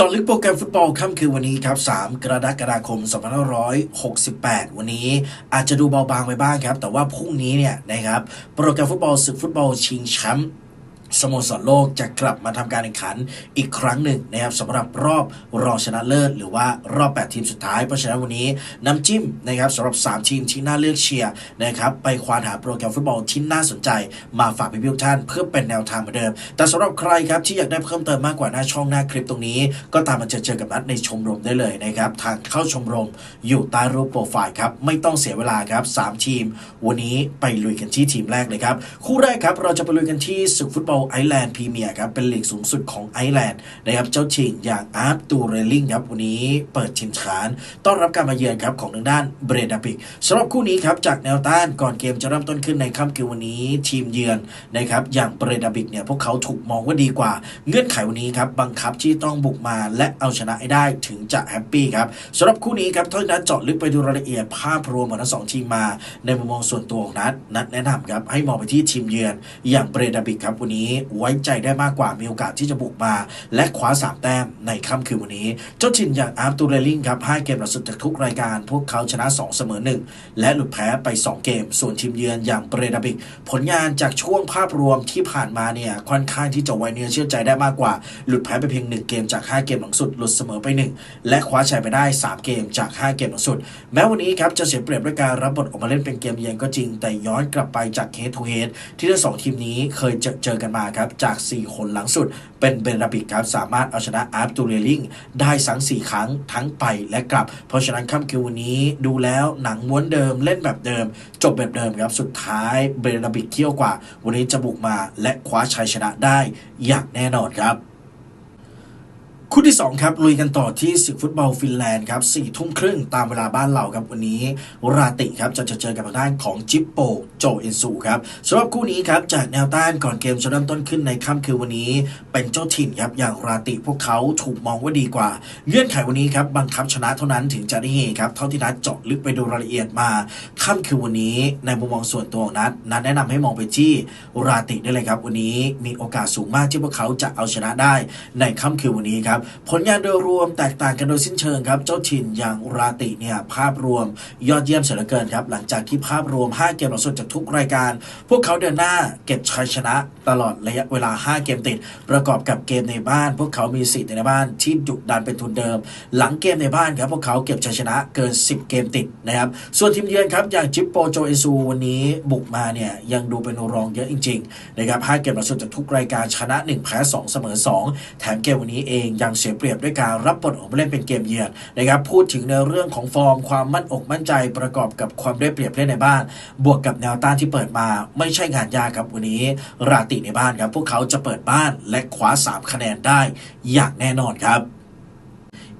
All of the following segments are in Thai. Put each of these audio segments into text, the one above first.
จอลึกโปรแกรมฟุตบอลค่ำคืนวันนี้ครับ 3 กรกฎาคม 2568 วันนี้อาจจะดูเบาบางไปบ้างครับ แต่ว่าพรุ่งนี้เนี่ยนะครับ โปรแกรมฟุตบอลศึกฟุตบอลชิงแชมป์ สโมสรโลกจะกลับมาทำการแข่งขันอีกครั้งหนึ่งนะครับสำหรับรอบรองชนะเลิศหรือว่ารอบ 8 ทีมสุดท้าย เพราะฉะนั้นวันนี้น้ำจิ้มนะครับสำหรับ 3 ทีมที่น่าเลือกเชียร์นะครับไปควานหาโปรแกรมฟุตบอลที่น่าสนใจ มาฝากพี่ๆทุกท่านเพื่อเป็นแนวทางเหมือนเดิม แต่สำหรับใครครับที่อยากได้เพิ่มเติมมากกว่าหน้าช่องหน้าคลิปตรงนี้ ก็ตามมาเจอเจอกับนัดในชมรมได้เลยนะครับทางเข้าชมรมอยู่ใต้รูปโปรไฟล์ครับไม่ต้องเสียเวลาครับสามทีม วันนี้ไปลุยกันที่ทีมแรกเลยครับคู่แรกครับเราจะไปลุยกันที่ศึกฟุตบอลไอแลนด์พรีเมียร์ครับเป็นลีกสูงสุดของไอแลนด์นะครับเจ้าถิ่นอย่างอาร์ตตูเรลลิงครับวันนี้เปิดทีมฐานต้อนรับการมาเยือนครับของทางด้านเบรดาบิกสำหรับคู่นี้ครับจากแนวต้านก่อนเกมจะเริ่มต้นขึ้นในค่ำคืนวันนี้ทีมเยือนนะครับอย่างเบรดาบิกเนี่ยพวกเขาถูกมองว่าดีกว่า เงื่อนไขวันนี้ครับบังคับที่ต้องบุกมาและเอาชนะให้ได้ถึงจะแฮปปี้ครับสำหรับคู่นี้ครับท่านนัดเจาะลึกไปดูรายละเอียดภาพรวมของทั้งสองทีมมา ในมุมมองส่วนตัวของนัดนัดแนะนำครับให้มองไปที่ทีมเยือนอย่างเบรดาบิกครับวันนี้ไว้ใจได้มากกว่ามีโอกาสที่จะบุกมา และคว้าสามแต้มในค่ำคืนวันนี้ เจ้าถิ่นอย่างอาร์ตูเรลลิงครับห้เกมหลังสุดจากทุกรายการ พวกเขาชนะ 2 เสมอ 1 และหลุดแพ้ไป 2 เกม ส่วนทีมเยือนอย่างเบรดาบิก ผลงานจากช่วงภาพรวมที่ผ่านมาเนี่ยค่อนข้างที่จะไว้เนื้อเชื่อใจได้มากกว่า หลุดแพ้ไปเพียง 1 เกมจาก 5 เกมหลังสุดหลุดเสมอไป 1 และคว้าชัยไปได้ 3 เกมจาก 5 เกมหลังสุด แม้วันนี้ครับจะเสียเปรียบด้วยการรับบทออกมาเล่นเป็นเกมเยือนก็จริง แต่ย้อนกลับไปจากเฮดทูเฮดที่ทั้งสองทีมนี้เคยเจอเจอกันมาครับ จาก 4 คนหลังสุด เป็นเบรดาบิกครับ สามารถเอาชนะอาร์ตูเรลลิงได้สัง4 ครั้งทั้งไปและกลับ เพราะฉะนั้นค่ำคืนวันนี้ดูแล้วหนังม้วนเดิมเล่นแบบเดิม จบแบบเดิมครับ สุดท้ายเบรดาบิกเที่ยวกว่า วันนี้จะบุกมาและคว้าชัยชนะได้อย่างแน่นอนครับ คู่ที่ 2 ครับ ลุยกันต่อที่ศึกฟุตบอลฟินแลนด์ครับสี่ทุ่มครึ่งตามเวลาบ้านเราครับวันนี้ราติครับจะเจอกับทางด้านของจิปโปโจเอนซูครับสำหรับคู่นี้ครับจากแนวต้านก่อนเกมจะเริ่มต้นขึ้นในค่ำคืนวันนี้ เป็นเจ้าถิ่นครับอย่างราติพวกเขาถูกมองว่าดีกว่า เงื่อนไขวันนี้ครับบังคับชนะเท่านั้นถึงจะได้เฮครับเท่าที่นัดเจาะลึกไปดูรายละเอียดมาค่ำคืนวันนี้ในมุมมองส่วนตัวของนัดนัดแนะนำให้มองไปที่ราติได้เลยครับวันนี้มีโอกาสสูงมากที่พวกเขาจะเอาชนะได้ในค่ำคืนวันนี้ครับผลงานโดยรวมแตกต่างกันโดยสิ้นเชิงครับเจ้าถิ่นอย่างราติเนี่ยภาพรวมยอดเยี่ยมเสียเหลือเกินครับหลังจากที่ภาพรวม 5 เกมหลังสุดจากทุกรายการ พวกเขาเดินหน้าเก็บชัยชนะตลอดระยะเวลา 5 เกมติด ประกอบกับเกมในบ้าน พวกเขามีสิทธิ์ในบ้านที่ดุดันเป็นทุนเดิม หลังเกมในบ้านครับพวกเขาเก็บชัยชนะเกิน 10 เกมติดนะครับส่วนทีมเยือนครับอย่างจิปโปโจเอซูวันนี้บุกมาเนี่ยยังดูเป็นรองเยอะจริงๆนะครับ5เกมหลังสุดจากทุกรายการชนะ 1 แพ้ 2 เสมอ 2 แถมเกมวันนี้เองยังเสียเปรียบด้วยการรับบทออกมาเล่นเป็นเกมเยือนนะครับพูดถึงในเรื่องของฟอร์มความมั่นอกมั่นใจประกอบกับความได้เปรียบเล่นในบ้าน บวกกับแนวต้านที่เปิดมา ไม่ใช่งานยากครับวันนี้ ราติในบ้านครับพวกเขาจะเปิดบ้านและคว้า3คะแนนได้อย่างแน่นอนครับ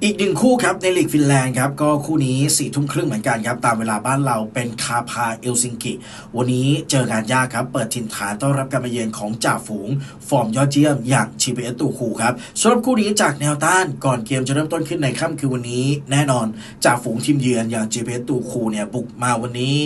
อีกหนึ่งคู่ครับในลีกฟินแลนด์ครับก็คู่นี้สี่ทุ่มครึ่งเหมือนกันครับ ตามเวลาบ้านเราเป็นคาพาเอลซิงกิ วันนี้เจองานยากครับ เปิดถิ่นฐานต้อนรับการมาเยือนของจ่าฝูง ฟอร์มยอดเยี่ยมอย่างชีเปเอตูคูครับสำหรับคู่นี้จากแนวต้านก่อนเกมจะเริ่มต้นขึ้นในค่ำคือวันนี้ แน่นอนจ่าฝูงทีมเยือนอย่างชีเปเอตูคูเนี่ยบุกมาวันนี้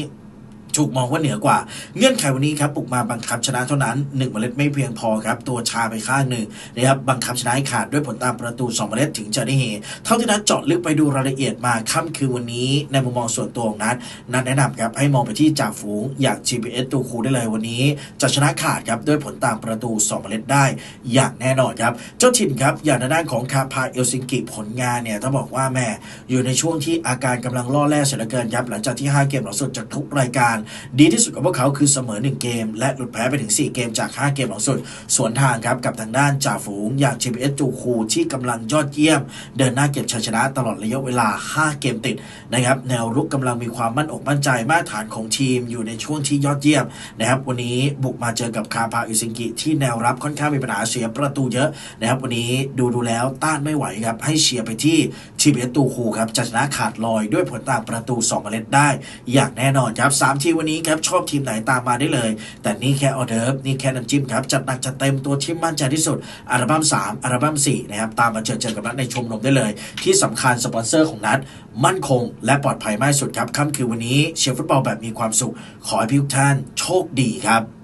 ถูกมองว่าเหนือกว่า เงื่อนไขวันนี้ครับบุกมาบังคับชนะเท่านั้น1เมล็ดไม่เพียงพอครับ ตัวชาไปข้างหนึ่งนะครับบังคับชนะขาดด้วยผลตามประตู2เมล็ดถึงจะได้เฮเท่าที่นัดเจาะลึกไปดูรายละเอียดมาค่ำคือวันนี้ในมุมมองส่วนตัวของนัดนัดแนะนำครับให้มองไปที่จ่าฝูงอย่าง GPS ตูคูได้เลยวันนี้ จะชนะขาดครับด้วยผลตามประตู2เมล็ดได้ อย่างแน่นอนครับ เจ้าถิ่นครับอย่างทาด้านของคาพาเอลซิงกิผลงานเนี่ยต้องบอกว่าแม่อยู่ในช่วงที่อาการกำลังล่อแร่เสียเหลือเกินครับหลังจากที่5เกมหลังสุดจากทุกรายการดีที่สุดของพวกเขาคือเสมอ 1 เกม และหลุดแพ้ไปถึง 4 เกมจาก 5 เกมหลังสุด สวนทางครับกับทางด้านจ่าฝูงอย่าง GPS จูคูที่กำลังยอดเยี่ยม เดินหน้าเก็บชัยชนะตลอดระยะเวลา 5 เกมติดนะครับแนวรุกกำลังมีความมั่นอกมั่นใจมาตรฐานของทีมอยู่ในช่วงที่ยอดเยี่ยมนะครับวันนี้บุกมาเจอกับคาพาอิซิงกิที่แนวรับค่อนข้างมีปัญหาเสียประตูเยอะนะครับวันนี้ดูดูแล้วต้านไม่ไหวครับให้เชียร์ไปที่ GPS ตูคูครับจะชนะขาดลอยด้วยผลต่ามประตู2เมล็ดได้ อย่างแน่นอนครับ3ทีมวันนี้ครับชอบทีมไหนตามมาได้เลย แต่นี่แค่ออเดิร์ฟนี่แค่น้ำจิ้มครับจัดหนักจัดเต็มตัวที่มั่นใจที่สุดอัลบั้ม3อัลบั้ม4นะครับตามมาเจอเจอกับนัดในชมรมได้เลย ที่สำคัญสปอนเซอร์ของนัดมั่นคง และปลอดภัยมากสุดครับค่ำคือวันนี้เชียร์ฟุตบอลแบบมีความสุข ขอให้พี่ทุกท่านโชคดีครับ